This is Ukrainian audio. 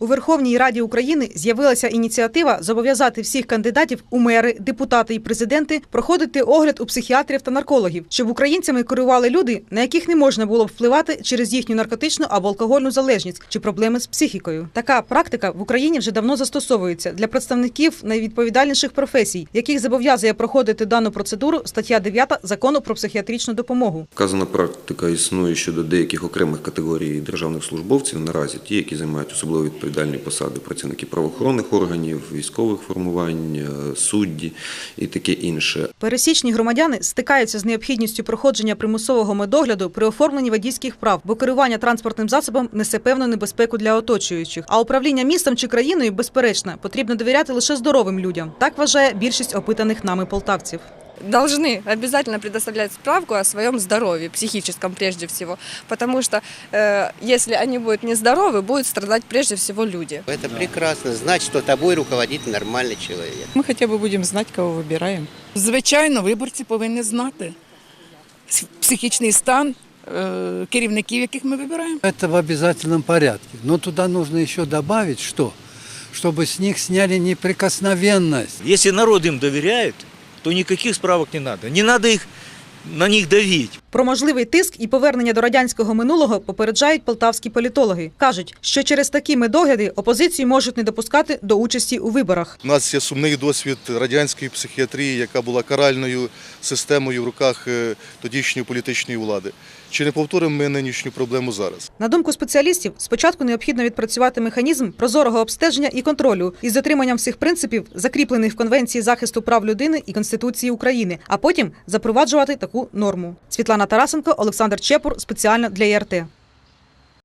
У Верховній Раді України з'явилася ініціатива зобов'язати всіх кандидатів у мери, депутати і президенти проходити огляд у психіатрів та наркологів, щоб українцями керували люди, на яких не можна було б впливати через їхню наркотичну або алкогольну залежність чи проблеми з психікою. Така практика в Україні вже давно застосовується для представників найвідповідальніших професій, яких зобов'язує проходити дану процедуру стаття 9 закону про психіатричну допомогу. Вказана практика існує щодо деяких окремих категорій державних службовців наразі, ті, які займають особливо відповідальні посади, працівники правоохоронних органів, військових формувань, е, судді і таке інше. Пересічні громадяни стикаються з необхідністю проходження примусового медогляду при оформленні водійських прав, бо керування транспортним засобом несе певну небезпеку для оточуючих. А управління містом чи країною, безперечно, потрібно довіряти лише здоровим людям. Так вважає більшість опитаних нами полтавців. должны обязательно предоставлять справку о своем здоровье, психическом прежде всего. Потому что э, если они будут нездоровы, будут страдать прежде всего люди. Это прекрасно. Знать, что тобой руководит нормальный человек. Ми хоча б будемо знати, кого вибираємо. Звичайно, виборці повинні знати с- психічний стан е, керівників, яких ми вибираємо. Это в обязательном порядке. Но туда нужно еще добавить что? Чтобы с них сняли неприкосновенность. Если народ им доверяет, то никаких справок не надо. Не надо их на них давить. Про можливий тиск і повернення до радянського минулого попереджають полтавські політологи. кажуть, що через такі медогляди опозицію можуть не допускати до участі у виборах. У нас є сумний досвід радянської психіатрії, яка була каральною системою в руках е, тодішньої політичної влади. Чи не повторимо ми нинішню проблему зараз? На думку спеціалістів, спочатку необхідно відпрацювати механізм прозорого обстеження і контролю із дотриманням всіх принципів, закріплених в Конвенції захисту прав людини і Конституції України, а потім запроваджувати таку норму. Світлана Тарасенко, Олександр Чепур спеціально для ЄРТ.